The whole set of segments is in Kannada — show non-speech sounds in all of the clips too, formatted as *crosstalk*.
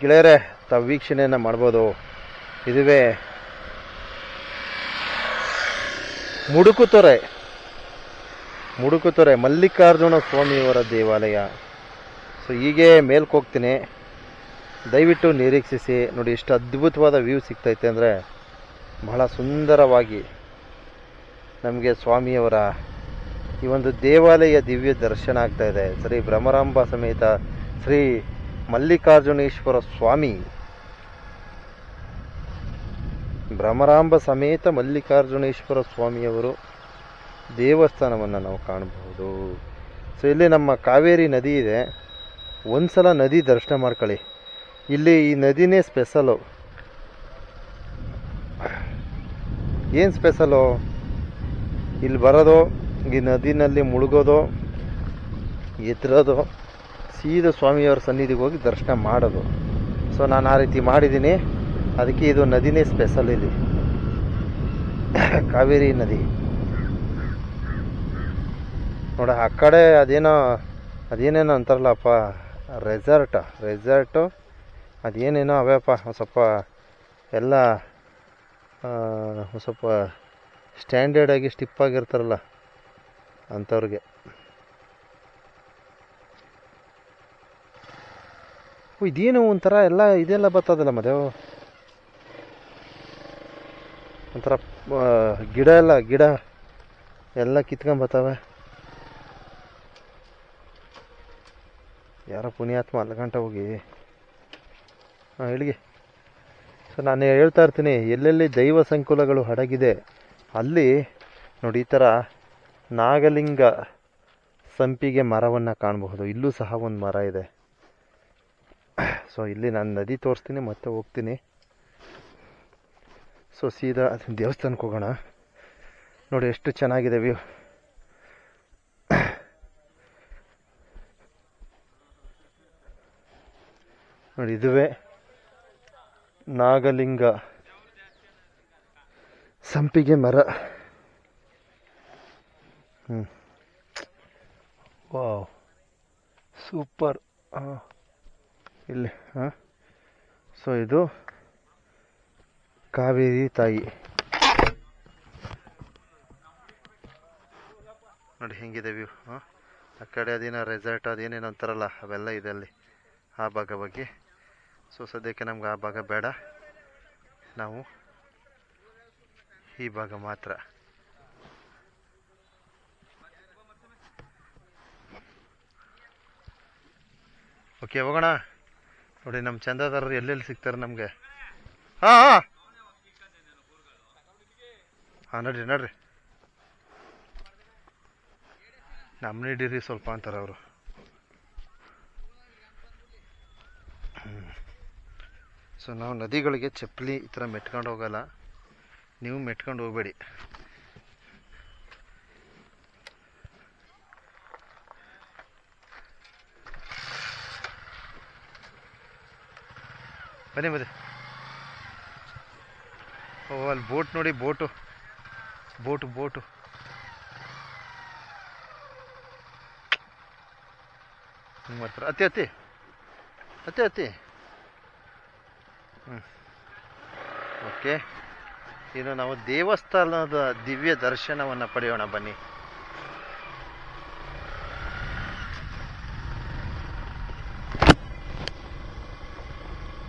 ಗೆಳೆಯರೇ, ತಾವು ವೀಕ್ಷಣೆಯನ್ನು ಮಾಡ್ಬೋದು. ಇದುವೇ ಮುಡುಕುತೊರೆ ಮುಡುಕುತೊರೆ ಮಲ್ಲಿಕಾರ್ಜುನ ಸ್ವಾಮಿಯವರ ದೇವಾಲಯ. ಸೊ ಹೀಗೆ ಮೇಲ್ಕೋಗ್ತೀನಿ ದಯವಿಟ್ಟು ನಿರೀಕ್ಷಿಸಿ. ನೋಡಿ, ಎಷ್ಟು ಅದ್ಭುತವಾದ ವ್ಯೂ ಸಿಗ್ತೈತೆ ಅಂದರೆ ಬಹಳ ಸುಂದರವಾಗಿ ನಮಗೆ ಸ್ವಾಮಿಯವರ ಈ ಒಂದು ದೇವಾಲಯ ದಿವ್ಯ ದರ್ಶನ ಆಗ್ತಾ ಇದೆ. ಶ್ರೀ ಭ್ರಮರಾಂಬ ಸಮೇತ ಶ್ರೀ ಮಲ್ಲಿಕಾರ್ಜುನೇಶ್ವರ ಸ್ವಾಮಿ. ಭ್ರಮರಾಂಬ ಸಮೇತ ಮಲ್ಲಿಕಾರ್ಜುನೇಶ್ವರ ಸ್ವಾಮಿಯವರು ದೇವಸ್ಥಾನವನ್ನು ನಾವು ಕಾಣಬಹುದು. ಸೊ ಇಲ್ಲಿ ನಮ್ಮ ಕಾವೇರಿ ನದಿ ಇದೆ. ಒಂದ್ಸಲ ನದಿ ದರ್ಶನ ಮಾಡ್ಕೊಳ್ಳಿ. ಇಲ್ಲಿ ಈ ನದಿನೇ ಸ್ಪೆಷಲು ಏನು ಸ್ಪೆಷಲು ಇಲ್ಲಿ ಬರೋದು, ಈ ನದಿನಲ್ಲಿ ಮುಳುಗೋದು ಎತ್ತರೋದು ಸೀದಾ ಸ್ವಾಮಿಯವ್ರ ಸನ್ನಿಧಿಗೆ ಹೋಗಿ ದರ್ಶನ ಮಾಡೋದು. ಸೊ ನಾನು ಆ ರೀತಿ ಮಾಡಿದ್ದೀನಿ ಅದಕ್ಕೆ ಇದು ನದಿನೇ ಸ್ಪೆಷಲ್ ಇಲ್ಲಿ. ಕಾವೇರಿ ನದಿ. ನೋಡ, ಆ ಕಡೆ ಅದೇನೋ, ಅದೇನೇನೋ ಅಂತಾರಲ್ಲಪ್ಪ ರೆಸಾರ್ಟ ರೆಸಾರ್ಟು ಅದೇನೇನೋ ಅವೆಪ್ಪ ಸ್ವಲ್ಪ ಎಲ್ಲ ಸ್ವಲ್ಪ ಸ್ಟ್ಯಾಂಡರ್ಡಾಗಿ ಸ್ಟಿಪ್ಪಾಗಿರ್ತಾರಲ್ಲ ಅಂಥವ್ರಿಗೆ. ಇದೇನು ಒಂಥರ ಎಲ್ಲ ಇದೆಲ್ಲ ಬರ್ತದಲ್ಲ ಮದೇವು ಒಂಥರ ಗಿಡ ಎಲ್ಲ ಗಿಡ ಎಲ್ಲ ಕಿತ್ಕೊಂಡ್ ಬರ್ತಾವೆ. ಯಾರೋ ಪುಣ್ಯಾತ್ಮ ಅಲ್ಲ ಗಂಟ ಹೋಗಿ. ಹಾಂ, ಇಳಿಗೆ. ಸೊ ನಾನು ಹೇಳ್ತಾ ಇರ್ತೀನಿ, ಎಲ್ಲೆಲ್ಲಿ ದೈವ ಸಂಕುಲಗಳು ಹಡಗಿದೆ, ಅಲ್ಲಿ ನೋಡಿ, ಈ ಥರ ನಾಗಲಿಂಗ ಸಂಪಿಗೆ ಮರವನ್ನು ಕಾಣಬಹುದು. ಇಲ್ಲೂ ಸಹ ಒಂದು ಮರ ಇದೆ. *coughs* ಸೊ ಇಲ್ಲಿ ನಾನು ನದಿ ತೋರಿಸ್ತೀನಿ, ಮತ್ತೆ ಹೋಗ್ತೀನಿ. ಸೊ ಸೀದಾ ದೇವಸ್ಥಾನಕ್ಕೆ ಹೋಗೋಣ. ನೋಡಿ, ಎಷ್ಟು ಚೆನ್ನಾಗಿದೆ ವ್ಯೂ *coughs* ನೋಡಿ, ಇದುವೇ ನಾಗಲಿಂಗ. ಸಂಪಿಗೆ ಮರ. ಹ್ಞೂ ವಾವ್ ಸೂಪರ್ ಹಾಂ. ಇಲ್ಲಿ, ಹಾಂ? ಸೊ ಇದು ಕಾವೇರಿ ತಾಯಿ. ನೋಡಿ, ಹೆಂಗಿದೆ ವ್ಯೂ ಹಾಂ? ಆ ಕಡೆ ಅದೇನೋ ರೆಸಾರ್ಟ್ ಅದೇನೇನೋ ಅಂತಾರಲ್ಲ, ಅವೆಲ್ಲ ಇದೆ ಅಲ್ಲಿ, ಆ ಭಾಗ ಬಗ್ಗೆ. ಸೊ ಸದ್ಯಕ್ಕೆ ನಮ್ಗೆ ಆ ಭಾಗ ಬೇಡ. ನಾವು ಈ ಭಾಗ ಮಾತ್ರ. ಓಕೆ ಹೋಗೋಣ. ನೋಡಿ ನಮ್ಮ ಚಂದಾದಾರರು ಎಲ್ಲೆಲ್ಲಿ ಸಿಗ್ತಾರೆ ನಮಗೆ? ಹಾಂ ಹಾಂ. ಹಾಂ, ನಡ್ರಿ ನಡ್ರಿ. ನಮ್ಮನೆ ಹಿಡೀರಿ ಸ್ವಲ್ಪ ಅಂತಾರೆ ಅವರು. ಸೊ ನಾವು ನದಿಗಳಿಗೆ ಚಪ್ಪಲಿ ಈ ಥರ ಮೆಟ್ಕೊಂಡು ಹೋಗಲ್ಲ. ನೀವು ಮೆಟ್ಕೊಂಡು ಹೋಗಬೇಡಿ. ಬನ್ನಿ ಬನ್ನಿ. ಓ, ಅಲ್ಲಿ ಬೋಟ್ ನೋಡಿ, ಬೋಟು. Boat boat. ಹಿಂಗೆ ಮಾಡ್ತಾರೆ. ಅತ್ತಿ ಅತ್ತಿ. ಅತ್ತಿ ಅತ್ತಿ. ಹ್ಞೂ ಓಕೆ. ಇನ್ನು ನಾವು ದೇವಸ್ಥಾನದ ದಿವ್ಯ ದರ್ಶನವನ್ನು ಪಡೆಯೋಣ ಬನ್ನಿ.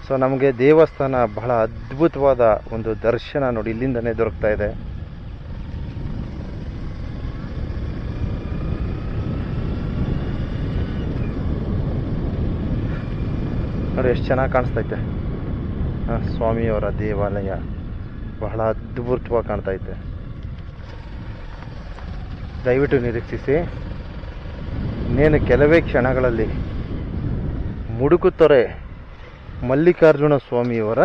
ಸೊ ನಮಗೆ ದೇವಸ್ಥಾನ ಬಹಳ ಅದ್ಭುತವಾದ ಒಂದು ದರ್ಶನ ನೋಡಿ ಇಲ್ಲಿಂದನೇ ದೊರಕ್ತಾ ಇದೆ. ನೋಡಿ, ಎಷ್ಟು ಚೆನ್ನಾಗಿ ಕಾಣಿಸ್ತೈತೆ ಸ್ವಾಮಿಯವರ ದೇವಾಲಯ ಬಹಳ ಅದ್ಭುತವಾಗಿ ಕಾಣ್ತಾ ಐತೆ. ದಯವಿಟ್ಟು ನಿರೀಕ್ಷಿಸಿ. ಇನ್ನೇನು ಕೆಲವೇ ಕ್ಷಣಗಳಲ್ಲಿ ಮುಡುಕುತ್ತೊರೆ ಮಲ್ಲಿಕಾರ್ಜುನ ಸ್ವಾಮಿಯವರ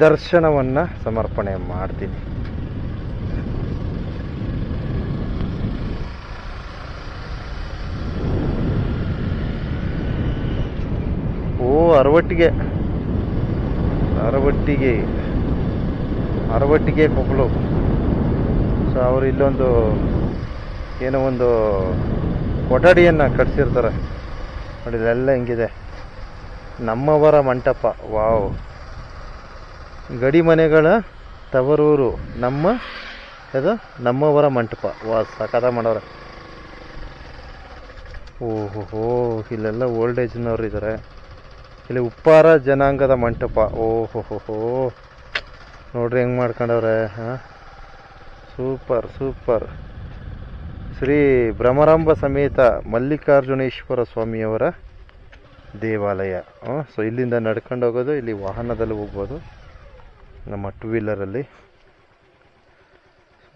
ದರ್ಶನವನ್ನು ಸಮರ್ಪಣೆ ಮಾಡ್ತೀನಿ. ಓ, ಅರವಟ್ಟಿಗೆ. ಅರವಟ್ಟಿಗೆ. ಅರವಟ್ಟಿಗೆ ಕೊಪ್ಪಳು ಸೊ, ಅವರು ಇಲ್ಲೊಂದು ಏನೋ ಒಂದು ಕೊಠಡಿಯನ್ನು ಕಟ್ಸಿರ್ತಾರೆ. ನೋಡಿ ಎಲ್ಲ ಹಿಂಗಿದೆ. ನಮ್ಮವರ ಮಂಟಪ. ವಾವ್. ಗಡಿ ಮನೆಗಳ ತವರೂರು. ನಮ್ಮ ಅದು ನಮ್ಮವರ ಮಂಟಪ. ವಾ, ಸಕದ ಮಾಡೋರ ಓಹೋ ಇಲ್ಲೆಲ್ಲ ಓಲ್ಡ್ ಏಜ್ನವ್ರು ಇದ್ದಾರೆ ಇಲ್ಲಿ ಉಪ್ಪಾರ ಜನಾಂಗದ ಮಂಟಪ. ಓಹೋಹೋ ನೋಡ್ರಿ ಹೆಂಗೆ ಮಾಡ್ಕೊಂಡವ್ರೆ, ಹಾಂ? Super super. ಶ್ರೀ ಭ್ರಮರಾಂಬ ಸಮೇತ ಮಲ್ಲಿಕಾರ್ಜುನೇಶ್ವರ ಸ್ವಾಮಿಯವರ ದೇವಾಲಯ. ಸೊ ಇಲ್ಲಿಂದ ನಡ್ಕೊಂಡು ಹೋಗೋದು, ಇಲ್ಲಿ ವಾಹನದಲ್ಲಿ ಹೋಗ್ಬೋದು. ನಮ್ಮ ಟೂ ವೀಲರಲ್ಲಿ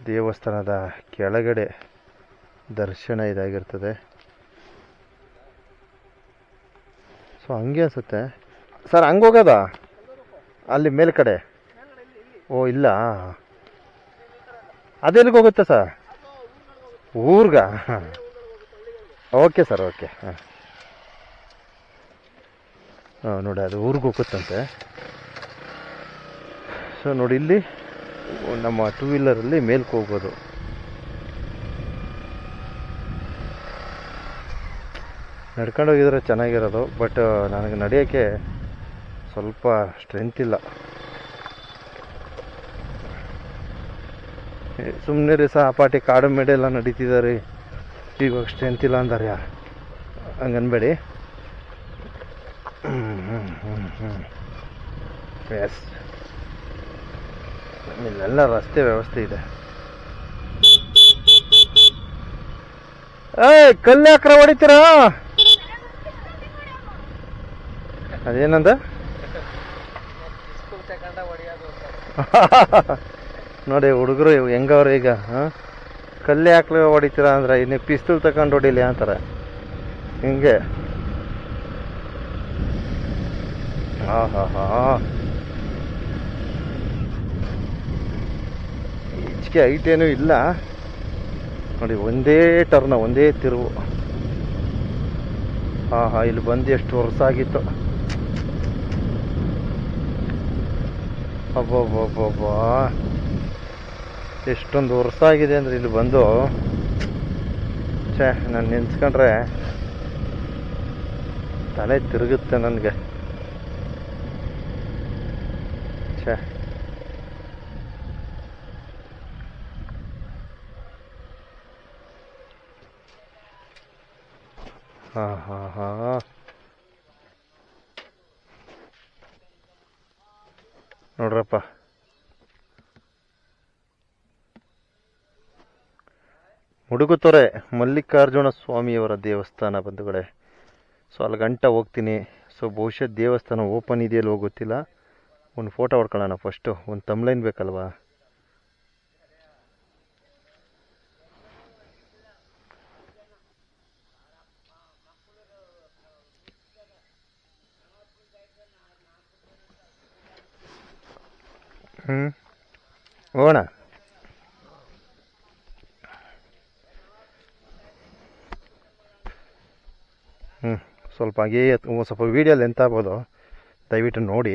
ದೇವಸ್ಥಾನದ ಕೆಳಗಡೆ ದರ್ಶನ ಇದಾಗಿರ್ತದೆ. ಸೊ ಹಂಗೆ ಅನ್ಸುತ್ತೆ. ಸರ್ ಹಂಗೆ ಹೋಗೋದ? ಅಲ್ಲಿ ಮೇಲ್ಕಡೆ? ಓ, ಇಲ್ಲ. ಅದೆಲ್ಲಿಗೆ ಹೋಗುತ್ತೆ ಸರ್ ಊರ್ಗ? ಓಕೆ ಸರ್ ಓಕೆ ಹಾಂ. ನೋಡಿ, ಅದು ಊರಿಗೆ ಹೋಗುತ್ತಂತೆ ಸೊ ನೋಡಿ, ಇಲ್ಲಿ ನಮ್ಮ ಟೂ ವೀಲರಲ್ಲಿ ಮೇಲ್ಕ್ಕೆ ಹೋಗ್ಬೋದು. ನಡ್ಕೊಂಡು ಹೋಗಿದ್ರೆ ಚೆನ್ನಾಗಿರೋದು ಬಟ್ ನನಗೆ ನಡೆಯೋಕ್ಕೆ ಸ್ವಲ್ಪ ಸ್ಟ್ರೆಂತ್ ಇಲ್ಲ. ಸುಮ್ಮನೆ ರೀ ಸಹ ಪಾಟಿ ಕಾಡು ಮೇಡೆ ಎಲ್ಲ ನಡೀತಿದ್ದಾರೆ ಇವಾಗ ಸ್ಟ್ರೆಂತ್ ಇಲ್ಲ ಅಂದಾರೆ ಹಂಗನ್ಬೇಡಿ. ಎಸ್ ಇಲ್ಲೆಲ್ಲ ರಸ್ತೆ ವ್ಯವಸ್ಥೆ ಇದೆ. ಏ ಕಲ್ಲು ಯಾಕ್ರ ಹೊಡಿತೀರಾ? ಅದೇನಂದ? *laughs* ನೋಡಿ, ಹುಡುಗರು ಹೆಂಗವ್ರು ಈಗ, ಹಾಂ? ಕಲ್ಲು ಯಾಕ್ಲ ಹೊಡಿತೀರಾ ಅಂದ್ರೆ, ಇನ್ನು ಪಿಸ್ತೂಲ್ ತಗೊಂಡು ಹೊಡಿಲಿ ಅಂತಾರೆ. ಹಿಂಗೆ. ಹಾ ಹಾ ಹಾ. ಈಚೆಗೆ ಹೈಟ್ ಇಲ್ಲ. ನೋಡಿ, ಒಂದೇ ಟರ್ನ ಒಂದೇ ತಿರುವು. ಹಾ ಹಾ, ಇಲ್ಲಿ ಬಂದು ಎಷ್ಟು ವರ್ಷ ಆಗಿತ್ತು. ಅಬ್ಬಬ್ಬಬ್ಬಬ್ಬಾ. ಎಷ್ಟೊಂದು ವರ್ಷ ಆಗಿದೆ ಅಂದ್ರೆ ಇಲ್ಲಿ ಬಂದು. ಛೇ, ನಾನು ನೆನ್ಸ್ಕೊಂಡ್ರೆ ತಲೆ ತಿರುಗುತ್ತೆ ನನಗೆ ಛೇ ಹಾಂ ಹಾಂ ಹಾಂ. ನೋಡ್ರಪ್ಪ. ಮುಡುಗುತೊರೆ ಮಲ್ಲಿಕಾರ್ಜುನ ಸ್ವಾಮಿಯವರ ದೇವಸ್ಥಾನ ಬಂಧುಗಳೇ. ಸೊ, ಅಲ್ಲಿ ಗಂಟ ಹೋಗ್ತೀನಿ. ಸೊ ಬಹುಶಃ ದೇವಸ್ಥಾನ ಓಪನ್ ಇದೆಯಲ್ಲೋ ಗೊತ್ತಿಲ್ಲ. ಒಂದು ಫೋಟೋ ಹೊಡ್ಕೊಳ್ಳೋಣ ಫಸ್ಟು ಒಂದು ತಮ್ಲೈನ್ ಬೇಕಲ್ವಾ? ಹ್ಞೂ ಓಣ. ಹ್ಞೂ ಸ್ವಲ್ಪ ಹಾಗೇ ಸ್ವಲ್ಪ ವೀಡಿಯೋ ಲೆಂತ್ ಆಗ್ಬೋದು? ದಯವಿಟ್ಟು ನೋಡಿ.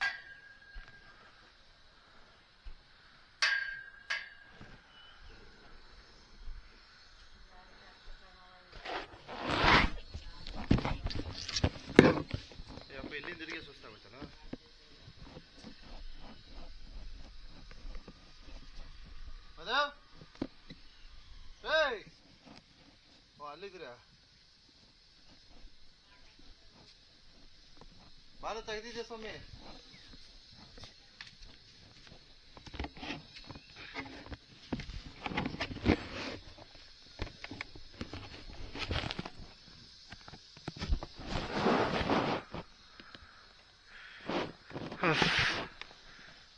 ಇಲ್ಲಿಂದ ಇಲ್ಲಿಗೆ ಸುಸ್ತಾಗುತ್ತಲ್ಲ ಅದ ಏಯ್ ಓ ಅಲ್ಲಿದ್ದೀರಾ ಬಾಲ ತೆಗೆದಿದೆ ಸ್ವಾಮಿ?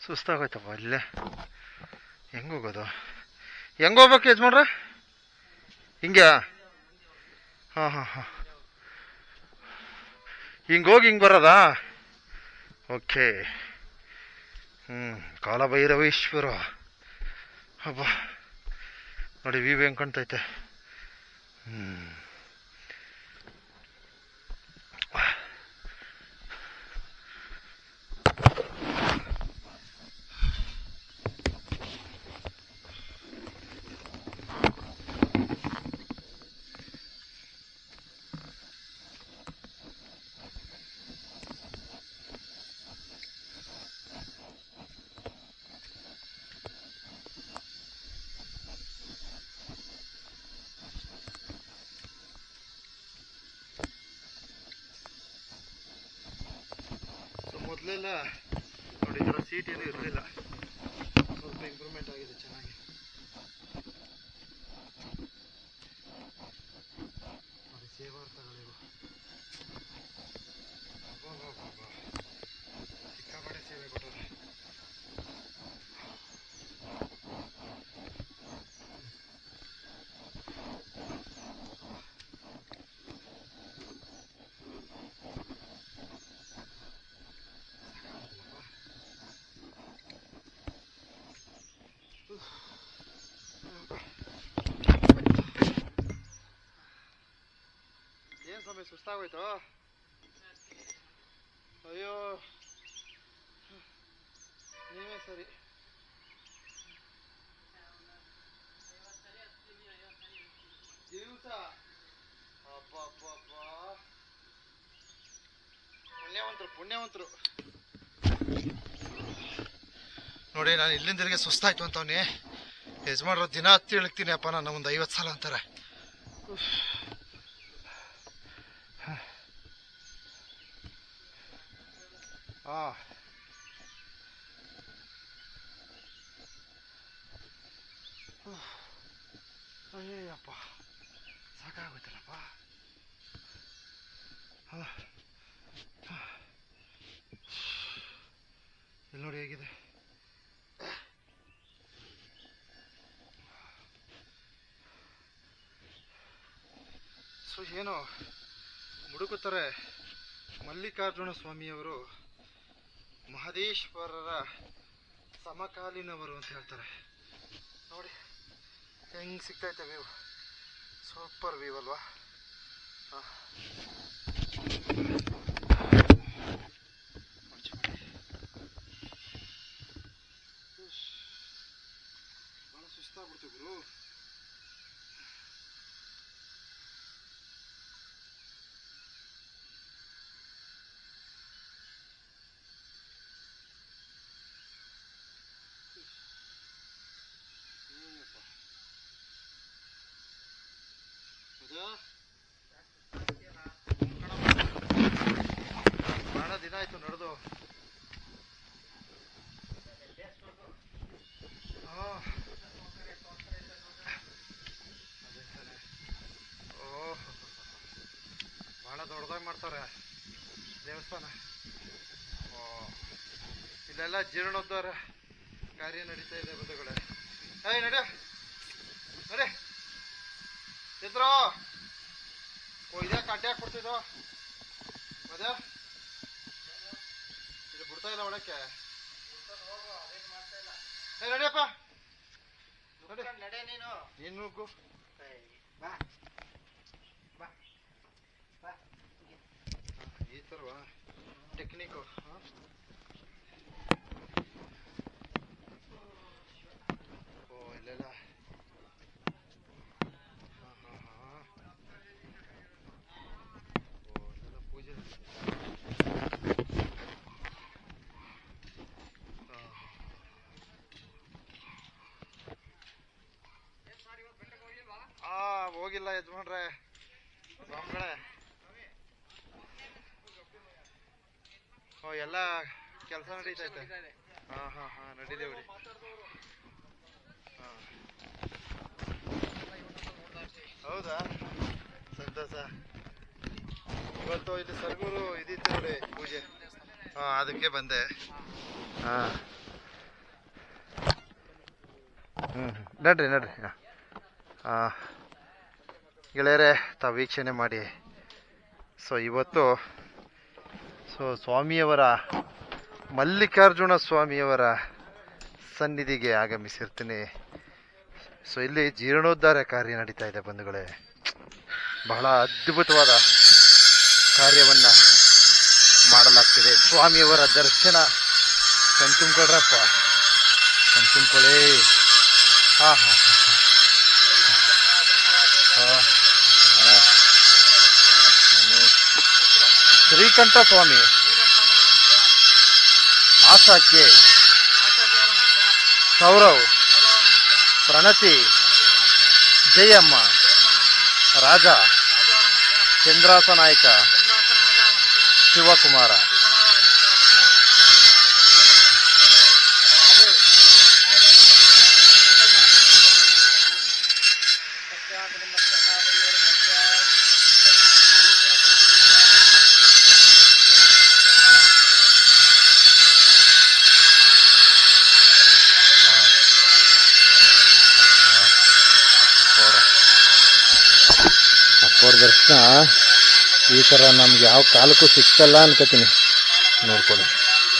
ಸುಸ್ತಾಗೋಯ್ತಪ್ಪ ಅಲ್ಲೇ ಹೆಂಗೆ ಹೋಗೋದು? ಹೆಂಗೆ ಹೋಗ್ಬೇಕು ಯಜಮಾನ್ರ? ಹಿಂಗೆ ಹಾಂ ಹಾಂ ಹಾಂ. ಹಿಂಗೆ ಹೋಗಿ ಬರೋದಾ? ಓಕೆ. ಹ್ಞೂ ಕಾಲಭೈರವೇಶ್ವರ. ಹಬ್ಬ ನೋಡಿ ವಿ ವಿ ಹೆಂಗೆ ಕಾಣ್ತೈತೆ. ಹ್ಮ್. ಸೊ ಮೊದಲೆಲ್ಲ ನೋಡಿ ಸೀಟ್ ಏನು ಇರಲಿಲ್ಲ. ಸ್ವಲ್ಪ ಇಂಪ್ರೂವ್ಮೆಂಟ್ ಆಗಿದೆ ಚೆನ್ನಾಗಿ. ಸಮಯ ಸುಸ್ತಾಗೋಯ್ತು? ಅಯ್ಯೋ. ನೀವೇ ಸರಿ. ದಿವಸ? ಅಬ್ಬ ಅಬ್ಬ ಪುಣ್ಯವಂತರು ಪುಣ್ಯವಂತರು. ನೋಡಿ, ನಾನು ಇಲ್ಲಿಂದ ಸುಸ್ತಾಯ್ತು ಅಂತವನಿ. ಯಜಮಾನ್ರು ದಿನ ಹತ್ತಿ ಇಳಿಕ್ತೀನಿ ಅಪ್ಪ, ನಾನು ಒಂದು ಐವತ್ತು ಸಲ ಅಂತಾರೆ. ಆ ಅಯ್ಯಪ್ಪ ಸಾಕಾಗೋಯ್ತಲ್ಲಪ್ಪ ಅಲ್ಲ ಇಲ್ಲಿ ನೋಡಿ ಹೇಗಿದೆ ಸೊ ಏನು ಮುಡುಕುತ್ತಾರೆ ಮಲ್ಲಿಕಾರ್ಜುನ ಸ್ವಾಮಿಯವರು ಮಹದೇಶ್ವರರ ಸಮಕಾಲೀನವರು ಅಂತ ಹೇಳ್ತಾರೆ. ನೋಡಿ ಹೆಂಗೆ ಸಿಗ್ತೈತೆ ವ್ಯೂ ಸೂಪರ್ ವ್ಯೂ ಅಲ್ವಾ? ಹಾ. ಆಚೆ ಮಾಡಿ. ಉಶ್. ಭಾಳ ಸುಸ್ತಾಗ್ಬಿಡ್ತು ಗುರು ಏನಪ್ಪ ಹೌದಾ ಭಾಳ ದಿನ ಆಯ್ತು ನಡೆದು ಭಾಳ ದೊಡ್ಡದಾಗಿ ಮಾಡ್ತಾರೆ ದೇವಸ್ಥಾನ ಇಲ್ಲೆಲ್ಲ ಜೀರ್ಣೋದ್ಧಾರ ಕಾರ್ಯ ನಡೀತಾ ಇದೆ ಬಂಧುಗಳೇ. ಏಯ್ ನಡೆ. ನಡೆ. ಚಿತ್ರ ಓ ಇದೇ ಕಡ್ಡೆ ಹಾಕ್ಬಿಡ್ತಿದ್ದು? ಅದೇ ಇದು ಬಿಡ್ತಾ ಇಲ್ಲ ಒಳಕ್ಕೆ. ಏ ನಡೆಯಪ್ಪ. ನಡಿ. ನಡೆ ನೀನು ನೀನು ನುಗ್ಗು ಬಾ. ಬಾ. ಈ ಥರವಾ ಟೆಕ್ನಿಕ್ಕು ಹಾಂ ಓ ಇಲ್ಲೆಲ್ಲ ಹಾಂ ಹಾಂ ಹಾಂ ಓ ಇಲ್ಲೆಲ್ಲ ಪೂಜೆ ಆ ಹೋಗಿಲ್ಲ ಯಜಮಾನ್ರೆ ಸ್ವಾಮಿಗಳೇ ಓ ಎಲ್ಲ ಕೆಲಸ ನಡೀತೈತೆ. ಹಾಂ ಹಾಂ ಹಾಂ ಬಿಡಿ. ಹಾಂ ಹೌದಾ? ಸಂತೋಷ. ಇವತ್ತು ಇಲ್ಲಿ ಸರ್ಗೂರು ಇದಿತ್ತು ನೋಡಿ ಪೂಜೆ. ಹಾಂ ಅದಕ್ಕೆ ಬಂದೆ. ಹಾಂ. ಹ್ಞೂ ನಡ್ರಿ ನಡ್ರಿ. ಹಾಂ. ಗೆಳೆಯರೇ ತಾವು ವೀಕ್ಷಣೆ ಮಾಡಿ. ಸೊ ಇವತ್ತು ಸೊ, ಸ್ವಾಮಿಯವರ, ಮಲ್ಲಿಕಾರ್ಜುನ ಸ್ವಾಮಿಯವರ ಸನ್ನಿಧಿಗೆ ಆಗಮಿಸಿರ್ತೀನಿ. ಸೊ, ಇಲ್ಲಿ ಜೀರ್ಣೋದ್ಧಾರ ಕಾರ್ಯ ನಡೀತಾ ಇದೆ ಬಂಧುಗಳೇ. ಬಹಳ ಅದ್ಭುತವಾದ ಕಾರ್ಯವನ್ನು ಮಾಡಲಾಗ್ತಿದೆ. ಸ್ವಾಮಿಯವರ ದರ್ಶನ. ಕಣ್ತುಂಬ್ಕೊಳ್ರಪ್ಪ ಕಣ್ತುಂಬ್ಕೊಳ್ಳಿ. ಹಾಂ ಹಾಂ, ಹಾ ಹಾ. ಶ್ರೀಕಂಠ ಸ್ವಾಮಿ ಆಶಾಕ್ಕೆ ಸೌರವ್ ಪ್ರಣತಿ ಜಯಮ್ಮ ರಾಜ ಚಂದ್ರಾಸ ನಾಯಕ ಶಿವಕುಮಾರ ದರ್ಶನ ಈ ಥರ ನಮ್ಗೆ ಯಾವ ಕಾಲಕ್ಕೂ ಸಿಕ್ಕಲ್ಲ ಅನ್ಕೋತೀನಿ. ನೋಡ್ಕೊಳ್ಳಿ.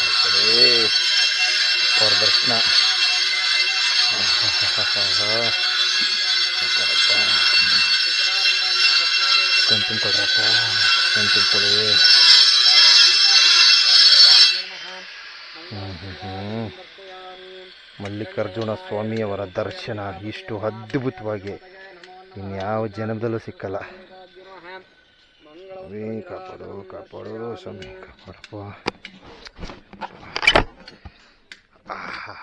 ನೋಡ್ಕೊಳ್ಳಿ. ಅವ್ರ ದರ್ಶನ ಕಣ್ ತುಂಬ್ಕೊಡ್ರಪ್ಪ ಕಣ್ ಹ್ಮ್ ಮಲ್ಲಿಕಾರ್ಜುನ ಸ್ವಾಮಿಯವರ ದರ್ಶನ ಇಷ್ಟು ಅದ್ಭುತವಾಗಿ ಇನ್ಯಾವ ಜನ್ಮದಲ್ಲೂ ಸಿಕ್ಕಲ್ಲ. ಸ್ವಾಮಿ ಕಾಪಾಡು ಕಾಪಾಡು ಸ್ವಾಮಿ ಕಾಪಾಡಪ್ಪ ಆಹಾ.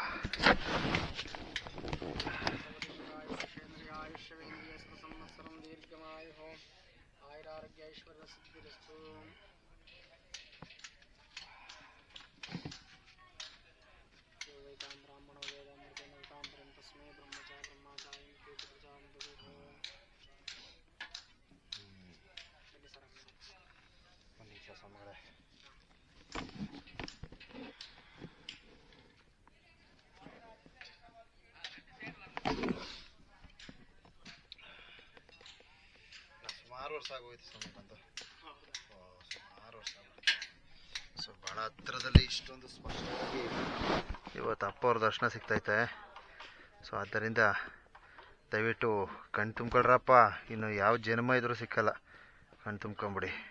ಒಂದ್ ವರ್ಷ ಆಗೋಯ್ತು ಸ್ವಾಮಿ ವರ್ಷ ಸೊ ಭಾಳ ಹತ್ತಿರದಲ್ಲಿ ಇಷ್ಟೊಂದು ಸ್ಪಷ್ಟವಾಗಿ ಇವತ್ತು ಅಪ್ಪ ಅವ್ರ ದರ್ಶನ ಸಿಗ್ತೈತೆ. ಸೊ, ಆದ್ದರಿಂದ ದಯವಿಟ್ಟು ಕಣ್ ತುಂಬ್ಕೊಳ್ರಪ್ಪ. ಇನ್ನು ಯಾವ ಜನ್ಮ ಇದ್ರೂ ಸಿಕ್ಕಲ್ಲ. ಕಣ್ ತುಂಬ್ಕೊಂಬಿಡಿ.